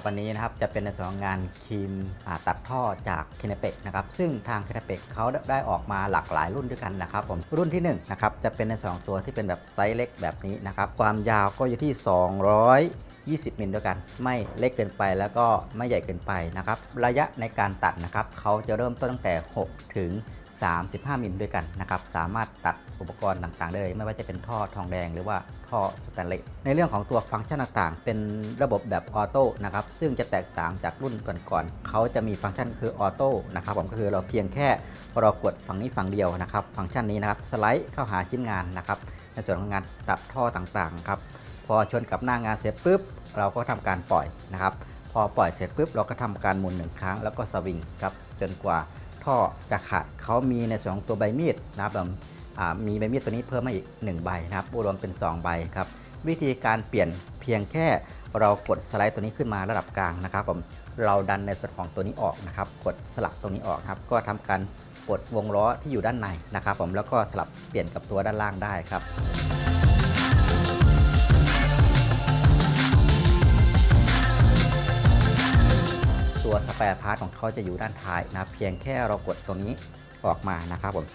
รับวันนี้นะครับจะเป็นในส่วนของงานครีมตัดท่อจากเคเนเปกนะครับซึ่งทางเคเนเปกเขาได้ออกมาหลากหลายรุ่นด้วยกันนะครับผมรุ่นที่1นะครับจะเป็นในสองตัวที่เป็นแบบไซส์เล็กแบบนี้นะครับความยาวก็อยู่ที่ 200 20มิลด้วยกัน ไม่เล็กเกินไปแล้วก็ไม่ใหญ่เกินไปนะครับ ระยะในการตัดนะครับเขาจะเริ่มต้นตั้งแต่ 6 ถึง 35 มิลด้วยกันนะครับสามารถตัดอุปกรณ์ต่างๆ ได้เลยไม่ว่าจะเป็นท่อทองแดงหรือว่าท่อสแตนเลสในเรื่องของตัวฟังก์ชันต่างๆ เป็นระบบแบบออโต้นะครับซึ่งจะแตกต่างจากรุ่นก่อนๆเขาจะมีฟังก์ชันคือออโต้นะครับผมก็คือเราเพียงแค่เรากดฝั่งนี้ฝั่งเดียวนะครับ ฟังก์ชันนี้นะครับสไลด์เข้าหาชิ้นงานนะครับในส่วนของงานตัดท่อต่างๆครับพอชนกับหน้างานเสร็จปุ๊บ เราก็ทำการปล่อยนะครับพอปล่อยเสร็จปุ๊บเราก็ทำการหมุนหนึ่งครั้งแล้วก็สวิงครับจนกว่า ท่อจะขาดเขามีในส่วนของตัวใบมีดนะครับผมมีใบมีดตัวนี้เพิ่มมาอีก 1 ใบนะครับรวมเป็น 2 ใบครับวิธีการเปลี่ยนเพียงแค่เรากดสไลด์ตัวนี้ขึ้นมาระดับกลางนะครับผมเราดันในส่วนของตัวนี้ออกนะครับ กดสลับตรงนี้ออกครับ ก็ทำการปลดวงล้อที่อยู่ด้านในนะครับ ผมแล้วก็สลับเปลี่ยนกับตัวด้านล่างได้ครับ แปร์พาร์ทของเขาจะอยู่ด้านท้ายนะเพียงแค่เรากดตรงนี้ออกมานะครับผม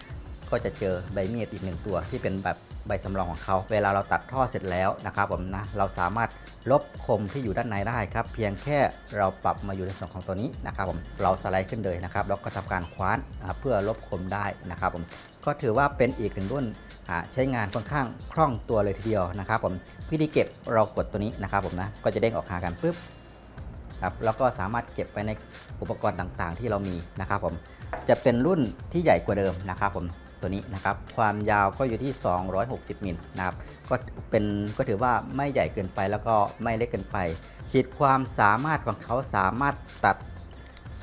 ก็จะเจอใบมีดอีกหนึ่งตัวที่เป็นแบบใบสำรองของเขา เวลาเราตัดท่อเสร็จแล้วนะครับผมนะเราสามารถลบคมที่อยู่ด้านในได้ครับ เพียงแค่เราปรับมาอยู่ในส่วนของตัวนี้นะครับผมเราสไลด์ขึ้นเลยนะครับแล้วก็ทำการคว้านเพื่อลบคมได้นะครับผมก็ถือว่าเป็นอีกหนึ่งรุ่นใช้งานค่อนข้างคล่องตัวเลยทีเดียวนะครับผมวิธีเก็บเรากดตัวนี้นะครับผมนะก็จะเด้งออกหากันปุ๊บ ครับแล้วก็สามารถเก็บไว้ในอุปกรณ์ต่างๆ ที่เรามีนะครับผมจะเป็นรุ่นที่ใหญ่กว่าเดิมนะครับผมตัวนี้นะครับความยาวก็อยู่ที่ 260มิลนะครับก็เป็นก็ถือว่าไม่ใหญ่เกินไปแล้วก็ไม่เล็กเกินไปขีดความสามารถของเขาสามารถตัด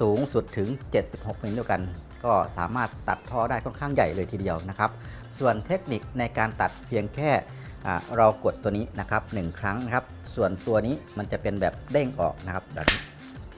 สูงสุดถึง 76มิลด้วยกัน ก็สามารถตัดท่อได้ค่อนข้างใหญ่เลยทีเดียวนะครับ ส่วนเทคนิคในการตัดเพียงแค่ เรากดตัวนี้นะครับหนึ่งครั้งนะครับ ส่วนตัวนี้มันจะเป็นแบบเด้งออกนะครับแบบนี้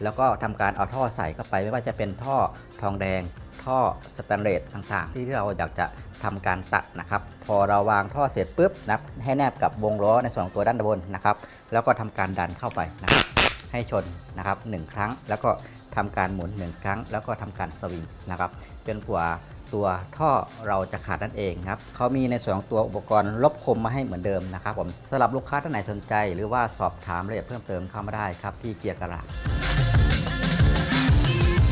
แล้วก็ทำการเอาท่อใส่เข้าไปไม่ว่าจะเป็นท่อทองแดง ท่อสแตนเลสต่างๆ ที่เราอยากจะทำการตัดนะครับ พอเราวางท่อเสร็จปุ๊บนับให้แนบกับวงล้อในส่วนของตัวด้านบนนะครับ แล้วก็ทำการดันเข้าไปนะครับ ให้ชนนะครับหนึ่งครั้ง แล้วก็ทำการหมุนหนึ่งครั้ง แล้วก็ทำการสวิงนะครับจนกว่าตัวท่อเราจะขาดนั่นเองครับเขามีในส่วนของตัวอุปกรณ์ลบคมมาให้เหมือนเดิมนะครับผมสำหรับลูกค้าท่านไหนสนใจ หรือว่าสอบถามรายละเอียดเพิ่มเติมเข้ามาได้ครับที่เกียร์กระลา